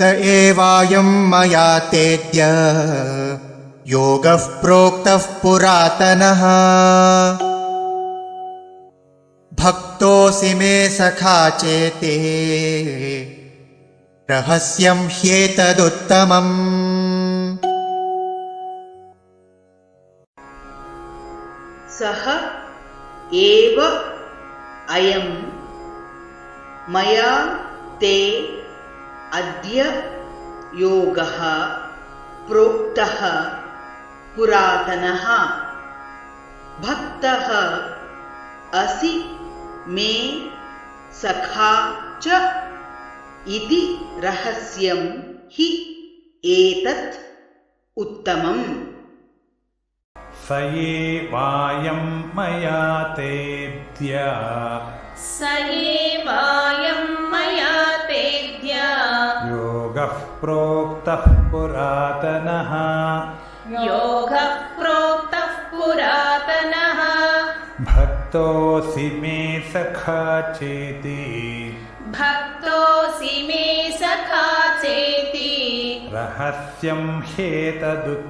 स एवायं मया तेद्य। योगः प्रोक्तः पुरातनः। भक्तोऽसि मे सखा चेते। रहस्यं ह्येतदुत्तमम्। सः एव अयं। मया ते अद्य योगः प्रोक्तः पुरातनः। भक्तः असि मे सखा च इति रहस्यं हि एतत् उत्तमम्। स एवायं मया तेद्य स एवायं मया योगः प्रोक्तः पुरातनः। योगः प्रोक्तः पुरातनः। भक्तोऽसि मे सखा चेति। भक्तोऽसि मे सखा चेति। रहस्यं ह्येतदुत्तमम्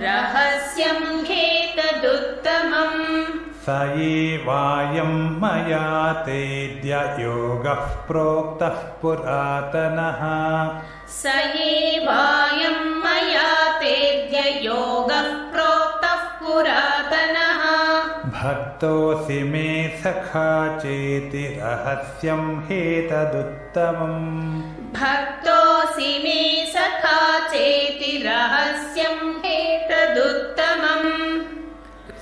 रहस्यं स एवायं मया तेद्य योगः प्रोक्तः पुरातनः। स एवायं मया तेद्य योगः प्रोक्तः पुरातनः। भक्तोऽसि मे सखा चेति रहस्यं ह्येतदुत्तमम् भक्तोऽसि मे सखा चेति रहस्यं हेतदुत्तमम्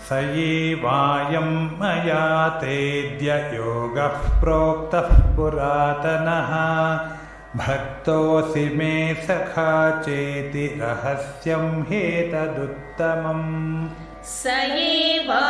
स एवायं मया तेद्य योगः प्रोक्तः पुरातनः। भक्तोऽसि मे सखा चेति रहस्यं ह्येतदुत्तमम् स एवायं